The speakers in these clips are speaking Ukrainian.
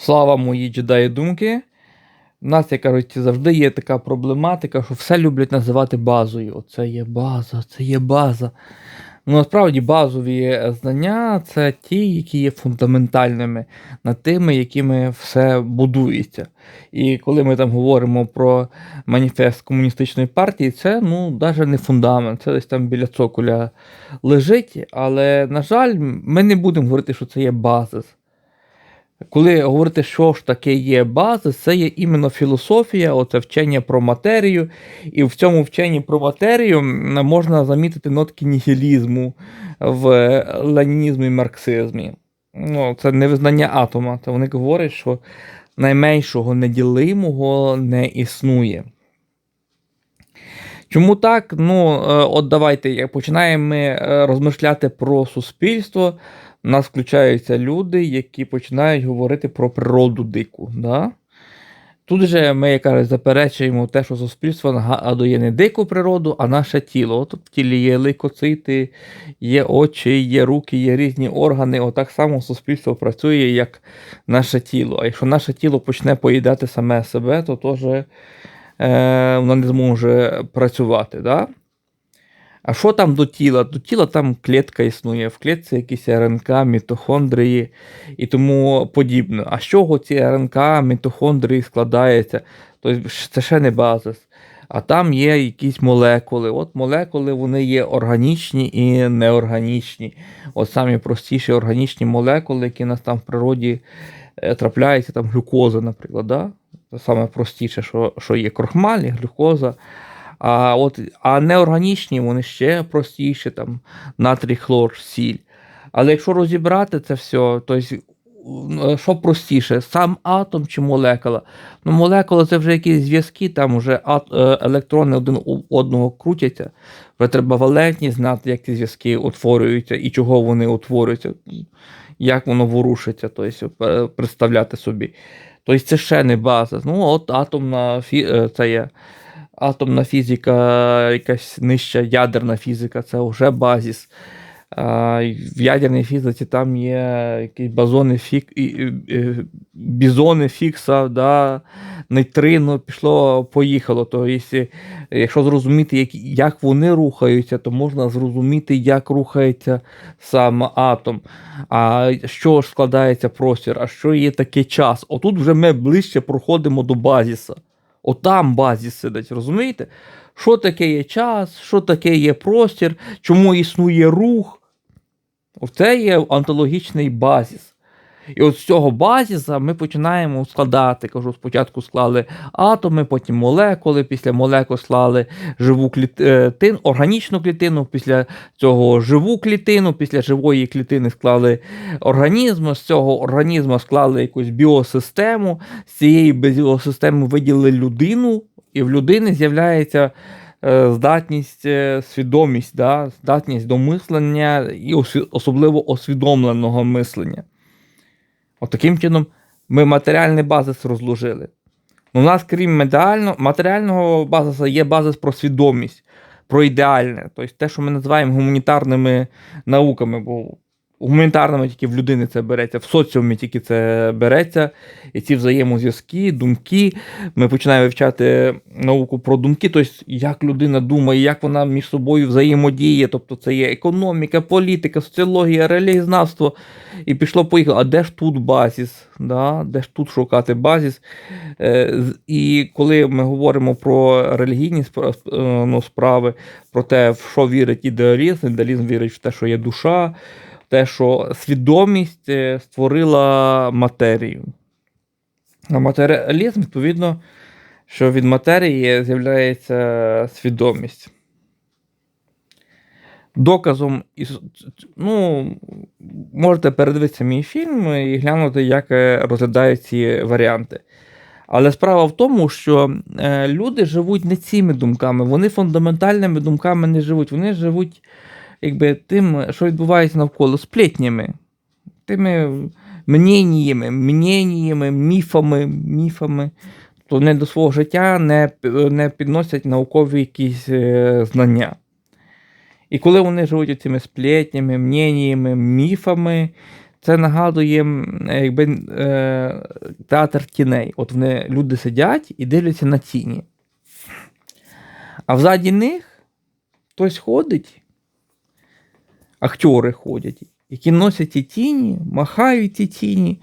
Слава мої джедаї думки. У нас, як кажуть, завжди є така проблематика, що все люблять називати базою. Оце є база, це є база. Ну, насправді базові знання це ті, які є фундаментальними над тими, якими все будується. І коли ми там говоримо про маніфест комуністичної партії, це ну, навіть не фундамент, це десь там біля цоколя лежить. Але, на жаль, ми не будемо говорити, що це є базис. Коли говорити, що ж таке є базис, це є іменно філософія, оце вчення про матерію. І в цьому вченні про матерію можна замітити нотки нігілізму в ленінізмі і марксизмі. Ну, це не визнання атома. Це вони говорять, що найменшого неділимого не існує. Чому так? Ну, е, от давайте починаємо ми е, розмишляти про суспільство. У нас включаються люди, які починають говорити про природу дику. Да? Тут же ми, як кажуть, заперечуємо те, що суспільство нагадує не дику природу, а наше тіло. От в тілі є лейкоцити, є очі, є руки, є різні органи. Отак само суспільство працює, як наше тіло. А якщо наше тіло почне поїдати саме себе, то теж е, воно не зможе працювати. Да? А що там до тіла? До тіла там клітка існує, в клітці якісь РНК, мітохондрії і тому подібне. А з чого ці РНК, мітохондрії складаються? Тобто це ще не базис. А там є якісь молекули. От молекули вони є органічні і неорганічні. От самі простіші органічні молекули, які у нас там в природі е, трапляються, там глюкоза, наприклад. Да? Це саме простіше, що, що є крохмаль, глюкоза. А от, а неорганічні вони ще простіші, там натрій, хлор, сіль. Але якщо розібрати це все, то е, що простіше, сам атом чи молекула? Ну, молекула це вже якісь зв'язки, там вже е, електрони один одного крутяться. Вже треба валентність знати, як ці зв'язки утворюються і чого вони утворюються, як воно ворушиться, тобто е, представляти собі. Тобто це ще не база. Ну, от атомна це є атомна фізика, якась нижча ядерна фізика, це вже базіс. В ядерній фізиці там є якісь базони фік, бізони фікса, да, нейтрино пішло, поїхало. То якщо, зрозуміти, як, вони рухаються, то можна зрозуміти, як рухається сам атом. А що ж складається простір, а що є такий час? Отут вже ми ближче проходимо до базіса. Отам базі сидить, розумієте? Що таке є час, що таке є простір, чому існує рух? Оце є онтологічний базіс. І от з цього базіса ми починаємо складати. Кажу, спочатку склали атоми, потім молекули, після молекул склали живу клітину, органічну клітину, після цього живу клітину, після живої клітини склали організм, з цього організму склали якусь біосистему, з цієї біосистеми виділили людину, і в людини з'являється е, здатність, е, свідомість, да? здатність до мислення і особливо освідомленого мислення. От чином ми матеріальний базис розложили. У нас, крім матеріального базису, є базис про свідомість, про ідеальне. Тобто те, що ми називаємо гуманітарними науками, бо гуманітарними тільки в людини це береться, в соціумі тільки це береться. І ці взаємозв'язки, думки. Ми починаємо вивчати науку про думки, тобто як людина думає, як вона між собою взаємодіє. Тобто це є економіка, політика, соціологія, релігізнавство. І пішло поїхало. А де ж тут базіс? Да? Де ж тут шукати базіс? Е, і коли ми говоримо про релігійні е, ну, справи, про те, в що вірить ідеалізм, ідеалізм вірить в те, що є душа, те, що свідомість е, створила матерію. А матеріалізм, відповідно, що від матерії з'являється свідомість. Доказом, ну, можете передивитися мій фільм і глянути, як е, розглядають ці варіанти. Але справа в тому, що е, люди живуть не цими думками, вони фундаментальними думками не живуть. Вони живуть якби, тим, що відбувається навколо сплетнями, тими мненнями, мненнями, міфами, міфами. То вони до свого життя не, не підносять наукові якісь е, знання. І коли вони живуть цими сплетнями, мненнями, міфами, це нагадує якби, е, театр тіней. От вони люди сидять і дивляться на тіні. А взаді них хтось ходить, актори ходять, які носять ті тіні, махають ті тіні,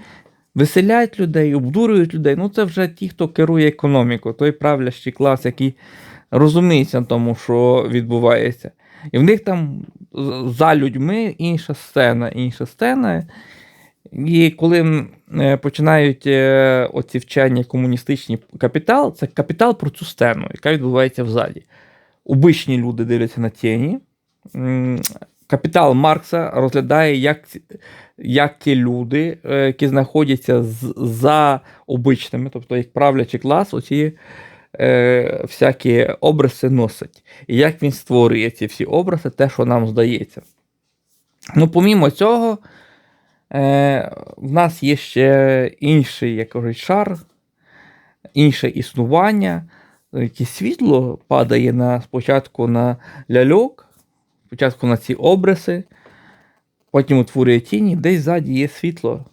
веселять людей, обдурюють людей. Ну, це вже ті, хто керує економікою, той правлящий клас, який розуміється на тому, що відбувається. І в них там за людьми інша сцена, інша сцена. І коли е, починають е, оці вчення комуністичні капітал, це капітал про цю сцену, яка відбувається взаді. Обичні люди дивляться на тіні. Капітал Маркса розглядає, як, як ті люди, е, які знаходяться за обичними, тобто як правлячий клас, оці е, всякі образи носить. І як він створює ці всі образи, те, що нам здається. Ну, помімо цього, е, в нас є ще інший, як кажуть, шар, інше існування. Яке світло падає на, спочатку на ляльок, спочатку на ці образи, потім утворює тіні, десь ззаді є світло.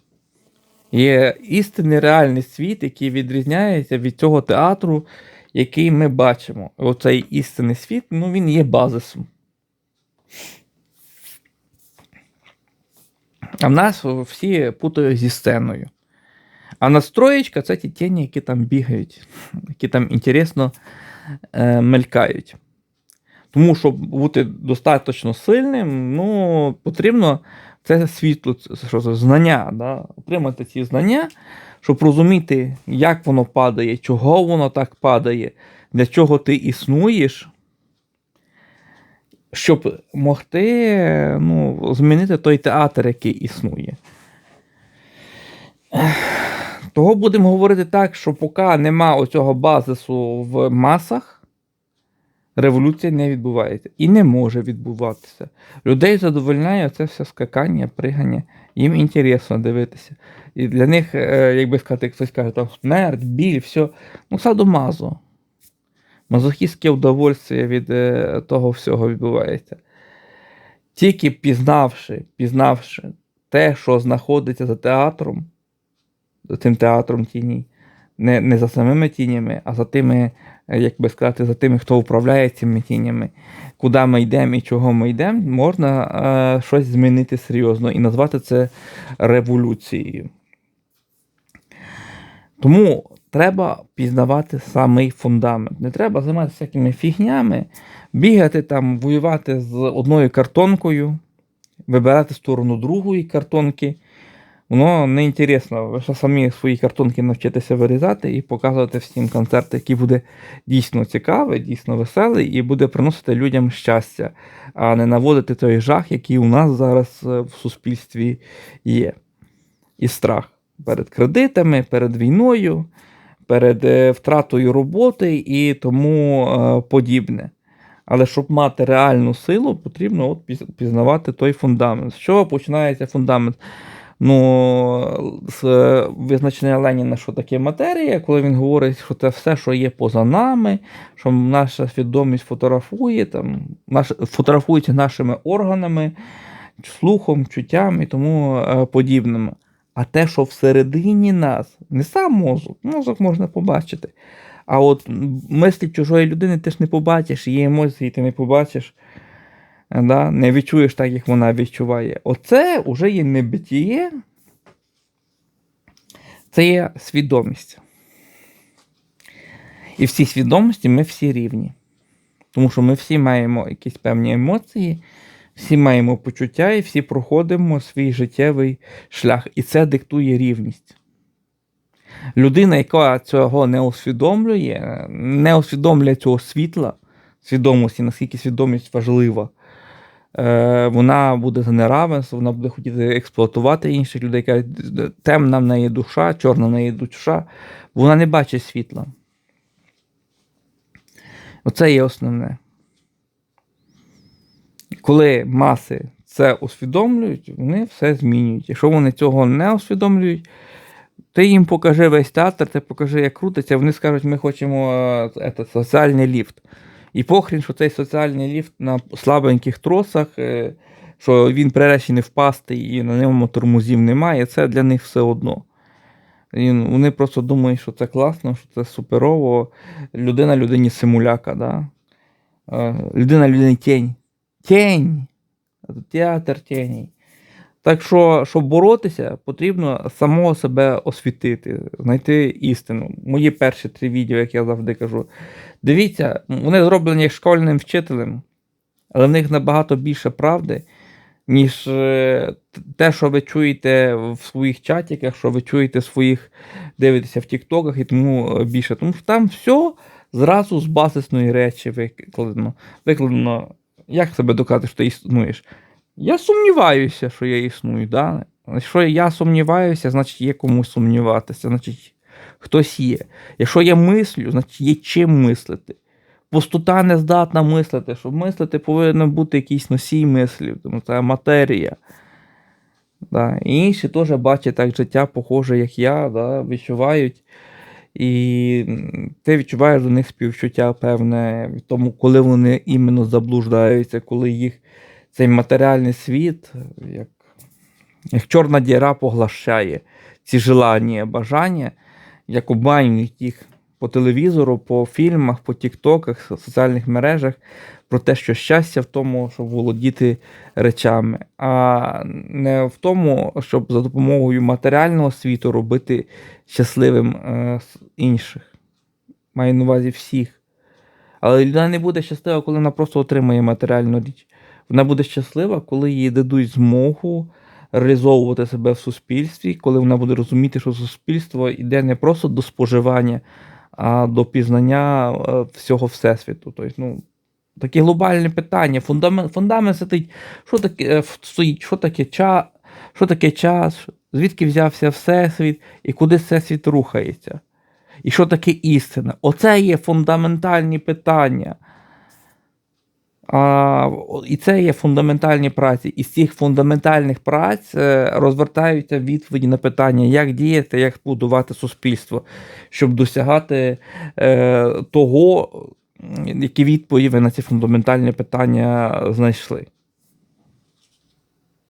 Є істинний реальний світ, який відрізняється від цього театру, який ми бачимо. Оцей істинний світ, ну він є базисом. А в нас всі путають зі сценою. А настроєчка це ті тіні, які там бігають, які там інтересно е, мелькають. Тому, щоб бути достатньо сильним, ну, потрібно це світло, це знання, да? отримати ці знання, щоб розуміти, як воно падає, чого воно так падає, для чого ти існуєш, щоб могти ну, змінити той театр, який існує. Того будемо говорити так, що поки нема оцього базису в масах, революція не відбувається. І не може відбуватися. Людей задовольняє це все скакання, пригання. Їм інтересно дивитися. І для них, е, як би сказати, хтось каже, там смерть, біль, все. Ну, садомазо. Мазохістське удовольствие від е, того всього відбувається. Тільки пізнавши, пізнавши те, що знаходиться за театром, за цим театром тіні, не, не за самими тінями, а за тими, як би сказати, за тими, хто управляє цими тінями, куди ми йдемо і чого ми йдемо, можна е, щось змінити серйозно і назвати це революцією. Тому треба пізнавати самий фундамент. Не треба займатися всякими фігнями, бігати там, воювати з одною картонкою, вибирати сторону другої картонки. Воно не інтересно. Ви ще самі свої картонки навчитеся вирізати і показувати всім концерт, який буде дійсно цікавий, дійсно веселий, і буде приносити людям щастя, а не наводити той жах, який у нас зараз е, в суспільстві є. І страх перед кредитами, перед війною, перед е, втратою роботи і тому е, подібне. Але щоб мати реальну силу, потрібно от пізнавати той фундамент. З чого починається фундамент? Ну, з е, визначення Леніна, що таке матерія, коли він говорить, що це все, що є поза нами, що наша свідомість фотографує, там, наш, фотографується нашими органами, слухом, чуттям і тому е, подібним. А те, що всередині нас, не сам мозок, мозок можна побачити. А от мислі чужої людини ти ж не побачиш, її емоції ти не побачиш, да? не відчуєш так, як вона відчуває. Оце вже є не битіє, це є свідомість. І в цій свідомості ми всі рівні. Тому що ми всі маємо якісь певні емоції, всі маємо почуття і всі проходимо свій життєвий шлях. І це диктує рівність. Людина, яка цього не усвідомлює, не усвідомлює цього світла, свідомості, наскільки свідомість важлива, вона буде за неравенство, вона буде хотіти експлуатувати інших людей, каже, темна в неї душа, чорна в неї душа, вона не бачить світла. Оце є основне. Коли маси це усвідомлюють, вони все змінюють. Якщо вони цього не усвідомлюють, ти їм покажи весь театр, ти покажи, як крутиться, вони скажуть, ми хочемо е, ето, соціальний ліфт. І похрін, що цей соціальний ліфт на слабеньких тросах, е, що він приречений впасти і на ньому тормозів немає, це для них все одно. І вони просто думають, що це класно, що це суперово. Людина людині симуляка, да? Е, людина людині тінь. Тінь! Театр тіней. Так що, щоб боротися, потрібно самого себе освітити, знайти істину. Мої перші три відео, як я завжди кажу. Дивіться, вони зроблені школьним вчителем, але в них набагато більше правди, ніж е, те, що ви чуєте в своїх чатіках, що ви чуєте своїх, дивитеся в Тіктоках і тому е, більше. Тому що там все зразу з базисної речі викладено. Викладено, як себе доказати, що ти існуєш. Я сумніваюся, що я існую. Да? Якщо я сумніваюся, значить є кому сумніватися, значить хтось є. Якщо я мислю, значить є чим мислити. Пустота не здатна мислити. Щоб мислити, повинен бути якийсь носій мислів, тому це матерія. Да. І інші теж бачать так життя, похоже, як я, да, відчувають. І ти відчуваєш до них співчуття певне, тому, коли вони іменно заблуждаються, коли їх цей матеріальний світ, як, як чорна діра поглощає ці желання, бажання, як обманюють їх по телевізору, по фільмах, по тіктоках, соціальних мережах про те, що щастя в тому, щоб володіти речами, а не в тому, щоб за допомогою матеріального світу робити щасливим е, інших. Маю на увазі всіх. Але людина не буде щаслива, коли вона просто отримає матеріальну річ. Вона буде щаслива, коли їй дадуть змогу реалізовувати себе в суспільстві, коли вона буде розуміти, що суспільство йде не просто до споживання, а до пізнання е, всього Всесвіту. Тобто, ну, таке глобальне питання. Фундамент, фундамент сидить, що таке, е, стоїть, що таке, ча, що таке час, звідки взявся Всесвіт і куди Всесвіт рухається. І що таке істина? Оце є фундаментальні питання. А, і це є фундаментальні праці. І з цих фундаментальних праць е, розвертаються відповіді на питання, як діяти, як будувати суспільство, щоб досягати е, того, які відповіді на ці фундаментальні питання знайшли.